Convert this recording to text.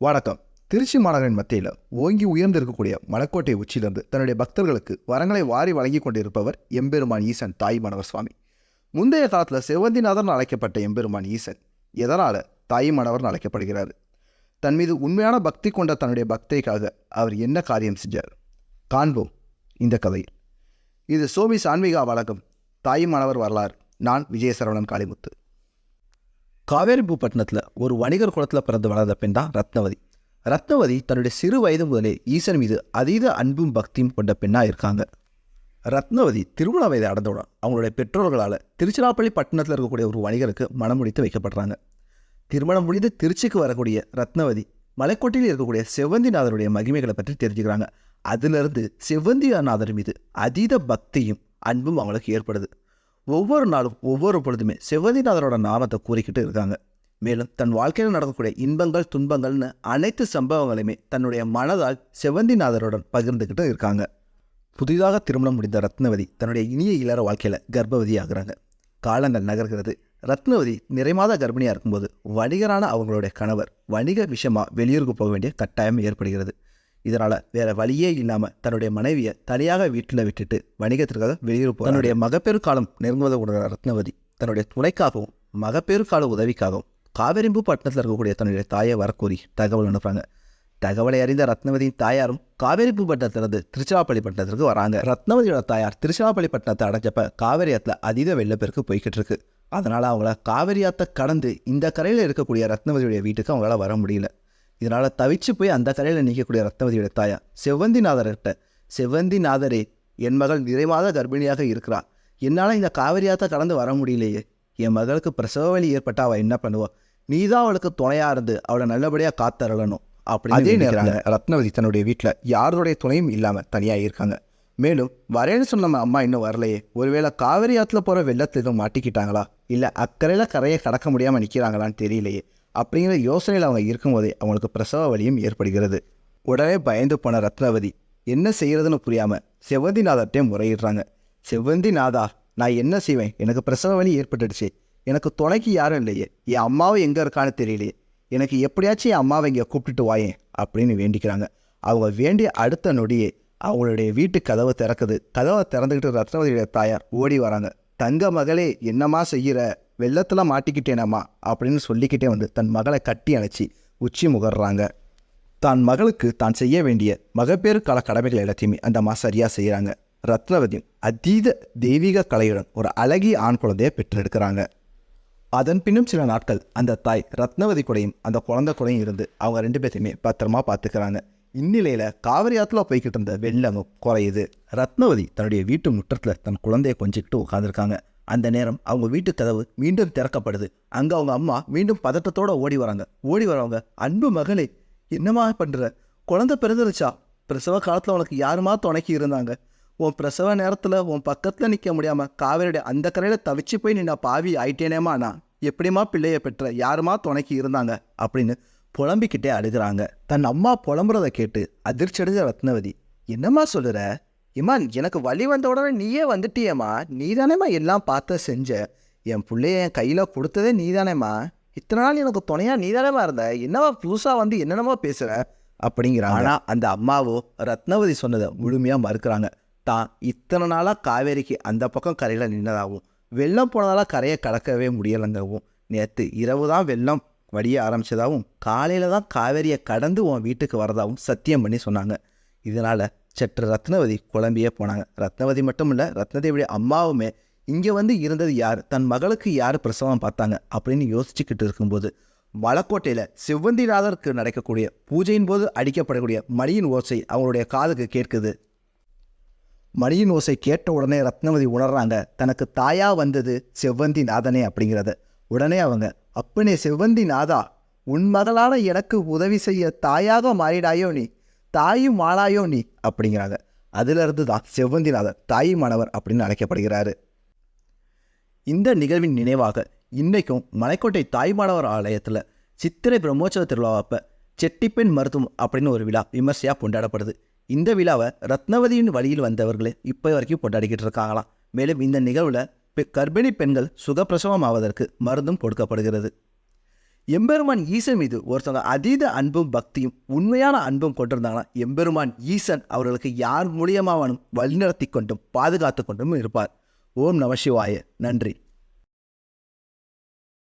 வணக்கம். திருச்சி மாநகரின் மத்தியில் ஓங்கி உயர்ந்திருக்கக்கூடிய மலைக்கோட்டை உச்சியிலிருந்து தன்னுடைய பக்தர்களுக்கு வரங்களை வாரி வழங்கி கொண்டிருப்பவர் எம்பெருமான் ஈசன் தாய் மணவர் சுவாமி முந்தைய காலத்தில் செவந்திநாதன் அழைக்கப்பட்ட எம்பெருமான் ஈசன் எதனால் தாய் மணவர்னு அழைக்கப்படுகிறார்? தன் மீது உண்மையான பக்தி கொண்ட தன்னுடைய பக்தைக்காக அவர் என்ன காரியம் செஞ்சார்? காண்போம் இந்த கதையில். இது சோமி சான்மிகா வழக்கம் தாய் வரலாறு. நான் விஜயசரவணன் காளிமுத்து. காவேரிபூப்பட்டினத்தில் ஒரு வணிகர் குளத்தில் பிறந்து வளர்ந்த பெண் தான் ரத்னவதி. ரத்னவதி தன்னுடைய சிறு வயது முதலே ஈசன் மீது அதீத அன்பும் பக்தியும் கொண்ட பெண்ணாக இருக்காங்க. ரத்னவதி திருமண வயதை அடைந்தவுடன் அவங்களுடைய பெற்றோர்களால் திருச்சிராப்பள்ளி பட்டணத்தில் இருக்கக்கூடிய ஒரு வணிகருக்கு மனம் முடித்து வைக்கப்படுறாங்க. திருமணம் முடிந்து திருச்சிக்கு வரக்கூடிய ரத்னவதி மலைக்கோட்டையில் இருக்கக்கூடிய செவ்வந்திநாதருடைய மகிமைகளை பற்றி தெரிஞ்சுக்கிறாங்க. அதிலிருந்து செவ்வந்திநாதர் மீது அதீத பக்தியும் அன்பும் அவங்களுக்கு ஏற்படுது. ஒவ்வொரு நாளும் ஒவ்வொரு பொழுதுமே செவ்வந்திநாதரோட நாமத்தை கூறிக்கிட்டு இருக்காங்க. மேலும் தன் வாழ்க்கையில் நடக்கக்கூடிய இன்பங்கள் துன்பங்கள்னு அனைத்து சம்பவங்களையுமே தன்னுடைய மனதால் செவ்வந்திநாதருடன் பகிர்ந்துக்கிட்டு இருக்காங்க. புதிதாக திருமணம் முடிந்த ரத்னவதி தன்னுடைய இனிய இளர வாழ்க்கையில் கர்ப்பவதி ஆகிறாங்க. காலங்கள் நகர்கிறது. ரத்னவதி நிறைமாத கர்ப்பிணியாக இருக்கும்போது வணிகரான அவங்களுடைய கணவர் வணிக விஷயமாக வெளியூருக்கு போக வேண்டிய கட்டாயம் ஏற்படுகிறது. இதனால் வேற வழியே இல்லாமல் தன்னுடைய மனைவியை தனியாக வீட்டில் விட்டுட்டு வணிகத்திற்காக வெளியூர் தன்னுடைய மகப்பேறு காலம் நெருங்குவதை உணர்ந்த ரத்னவதி தன்னுடைய துணைக்காகவும் மகப்பேறு கால உதவிக்காகவும் காவிரிம்பு பட்டணத்தில் இருக்கக்கூடிய தன்னுடைய தாயை வரக்கூறி தகவல் அனுப்புகிறாங்க தகவலை அறிந்த ரத்னவதியின் தாயாரும் காவேரிப்பு பட்டணத்திலிருந்து திருச்சிராப்பள்ளி பட்டணத்திற்கு வராங்க. ரத்னவதியோட தாயார் திருச்சிராப்பள்ளி பட்டணத்தை அடைஞ்சப்ப காவேரி ஆத்துல அதீத வெள்ளப்பெருக்கு போய்கிட்டு இருக்கு. அதனால் அவங்கள காவேரி கடந்து இந்த கரையில் இருக்கக்கூடிய ரத்னவதியுடைய வீட்டுக்கு அவங்களால வர முடியல. இதனால் தவிச்சு போய் அந்த கரையில் நிற்கக்கூடிய ரத்னவதியோட தாயார் செவ்வந்திநாதர்கிட்ட செவ்வந்திநாதரே என் மகள் நிறைமாத கர்ப்பிணியாக இருக்கிறா. என்னால் இந்த காவிரி ஆத்தை கடந்து வர முடியலையே. என் மகளுக்கு பிரசவ வலி ஏற்பட்டா அவள் என்ன பண்ணுவா? நீ தான் அவளுக்கு துணையாக இருந்து அவளை நல்லபடியாக காத்தரலணும். அப்படி அதே நேரத்தில் ரத்னவதி தன்னுடைய வீட்டில் யாருடைய துணையும் இல்லாமல் தனியாக இருக்காங்க. மேலும் வரேன்னு சொன்ன அம்மா இன்னும் வரலையே. ஒருவேளை காவிரி ஆற்றுல போகிற வெள்ளத்தில் எதுவும் மாட்டிக்கிட்டாங்களா? இல்லை அக்கறையில் கரையை கடக்க முடியாமல் நிற்கிறாங்களான்னு தெரியலையே. அப்படிங்கிற யோசனையில் அவங்க இருக்கும்போதே அவங்களுக்கு பிரசவ வலியும் ஏற்படுகிறது. உடனே பயந்து போன ரத்னவதி என்ன செய்யறதுன்னு புரியாமல் செவ்வந்திநாதர்கிட்டையும் முறையிடுறாங்க. செவ்வந்திநாதா நான் என்ன செய்வேன்? எனக்கு பிரசவ வலி ஏற்பட்டுடுச்சு. எனக்கு துணைக்கு யாரும் இல்லையே. என் அம்மாவும் எங்கே இருக்கான்னு தெரியலையே. எனக்கு எப்படியாச்சும் என் அம்மாவை இங்கே கூப்பிட்டுட்டு வாயேன் அப்படின்னு வேண்டிக்கிறாங்க. அவங்க வேண்டிய அடுத்த நொடியே அவங்களுடைய வீட்டு கதவை திறக்குது. கதவை திறந்துக்கிட்டு ரத்னவதியுடைய தாயார் ஓடி வராங்க. தங்க மகளே என்னம்மா செய்கிற வெள்ளத்தில் மாட்டிக்கிட்டேனம்மா அப்படின்னு சொல்லிக்கிட்டே வந்து தன் மகளை கட்டி அணைச்சி உச்சி முகர்றாங்க. தான் மகளுக்கு தான் செய்ய வேண்டிய மகப்பேறு கால கடமைகள் எல்லாத்தையுமே அந்த அம்மா சரியாக செய்கிறாங்க ரத்னவதியும் அதீத தெய்வீக கலையுடன் ஒரு அழகிய ஆண் குழந்தையை பெற்றெடுக்கிறாங்க. அதன் பின்னும் சில நாட்கள் அந்த தாய் ரத்னவதி கூடையும் அந்த குழந்தை கூடையும் இருந்து அவங்க ரெண்டு பேர்த்தையுமே பத்திரமா பார்த்துக்கிறாங்க. இந்நிலையில் காவிரி ஆற்றுல போய்கிட்டு இருந்த வெள்ளமும் குறையுது. ரத்னவதி தன்னுடைய வீட்டு முற்றத்தில் தன் குழந்தையை கொஞ்சிக்கிட்டு உட்காந்துருக்காங்க அந்த நேரம் அவங்க வீட்டு கதவு மீண்டும் திறக்கப்படுது. அங்கே அவங்க அம்மா மீண்டும் பதட்டத்தோட ஓடி வராங்க. ஓடி வரவங்க அன்பு மகளே என்னம்மா பண்ணுற குழந்தை பிறந்துருச்சா? பிரசவ காலத்தில் உனக்கு யாருமா துணைக்கி இருந்தாங்க? உன் பிரசவ நேரத்தில் உன் பக்கத்தில் நிற்க முடியாமல் காவேரியோட அந்த கரையில் தவிச்சு போய் நீ நான் பாவி ஆயிட்டேனேமா நான். எப்படிம்மா பிள்ளையை பெற்ற? யாருமா துணைக்கி இருந்தாங்க? அப்படின்னு புலம்பிக்கிட்டே அழுகிறாங்க. தன் அம்மா புலம்புறத கேட்டு அதிர்ச்சி அடைஞ்ச ரத்னவதி என்னம்மா சொல்லுற? இம்மா எனக்கு வழி வந்த உடனே நீயே வந்துட்டியேம்மா? நீ தானேம்மா எல்லாம் பார்த்து செஞ்ச? என் பிள்ளைய என் கையில் கொடுத்ததே நீ தானேம்மா இத்தனை நாள் எனக்கு துணையாக நீ தானேம்மா இருந்த? என்னவா புதுசாக வந்து என்னென்னமோ பேசுகிற அப்படிங்கிறாங்க. ஆனால் அந்த அம்மாவோ ரத்னவதி சொன்னதை முழுமையாக மறுக்கிறாங்க. தான் இத்தனை நாளாக காவேரிக்கு அந்த பக்கம் கரையில் நின்னதாகவும் வெள்ளம் போனதால கரையை கடக்கவே முடியலைங்கவும் நேற்று இரவு தான் வெள்ளம் வடிய ஆரம்பிச்சதாகவும் காலையில் தான் காவேரியை கடந்து உன் வீட்டுக்கு வரதாகவும் சத்தியம் பண்ணி சொன்னாங்க. இதனால் சற்று ரத்னவதி குழம்பியே போனாங்க. ரத்னவதி மட்டும் இல்லை ரத்னதேவியுடைய அம்மாவுமே இங்கே வந்து இருந்தது யார் தன் மகளுக்கு யார் பிரசவம் பார்த்தாங்க அப்படின்னு யோசிச்சுக்கிட்டு இருக்கும்போது மலக்கோட்டையில் சிவந்திநாதருக்கு நடக்கக்கூடிய பூஜையின் போது அடிக்கப்படக்கூடிய மணியின் ஓசை அவங்களுடைய காதுக்கு கேட்குது. மணியின் ஓசை கேட்ட உடனே ரத்னவதி உணர்றாங்க தனக்கு தாயாக வந்தது செவ்வந்தி நாதனே அப்படிங்கிறத. உடனே அவங்க அப்பனே செவ்வந்தி நாதா உன் மகளான எனக்கு உதவி செய்ய தாயாக மாறிடாயோ நீ? தாயும் மாளாயோ நீ? அப்படிங்கிறாங்க. அதிலிருந்து தான் செவ்வந்திநாதர் தாயுமானவர் அப்படின்னு அழைக்கப்படுகிறாரு. இந்த நிகழ்வின் நினைவாக இன்னைக்கும் மலைக்கோட்டை தாய்மானவர் ஆலயத்தில் சித்திரை பிரம்மோற்சவ திருவிழாவப்ப செட்டிப்பெண் மருத்துவம் அப்படின்னு ஒரு விழா விமர்சையாக கொண்டாடப்படுது. இந்த விழாவை ரத்னவதியின் வழியில் வந்தவர்களே இப்போ வரைக்கும் கொண்டாடிக்கிட்டு இருக்காங்களாம். மேலும் இந்த நிகழ்வில் கர்ப்பிணி பெண்கள் சுகப்பிரசவம் ஆவதற்கு மருந்தும் கொடுக்கப்படுகிறது. எம்பெருமான் ஈசன் மீது ஒருத்தவங்க அதீத அன்பும் பக்தியும் உண்மையான அன்பும் கொண்டிருந்தாங்கன்னா எம்பெருமான் ஈசன் அவர்களுக்கு யார் மூலியமாவனும் வழிநடத்தி கொண்டும் பாதுகாத்து கொண்டும் இருப்பார். ஓம் நம சிவாய. நன்றி.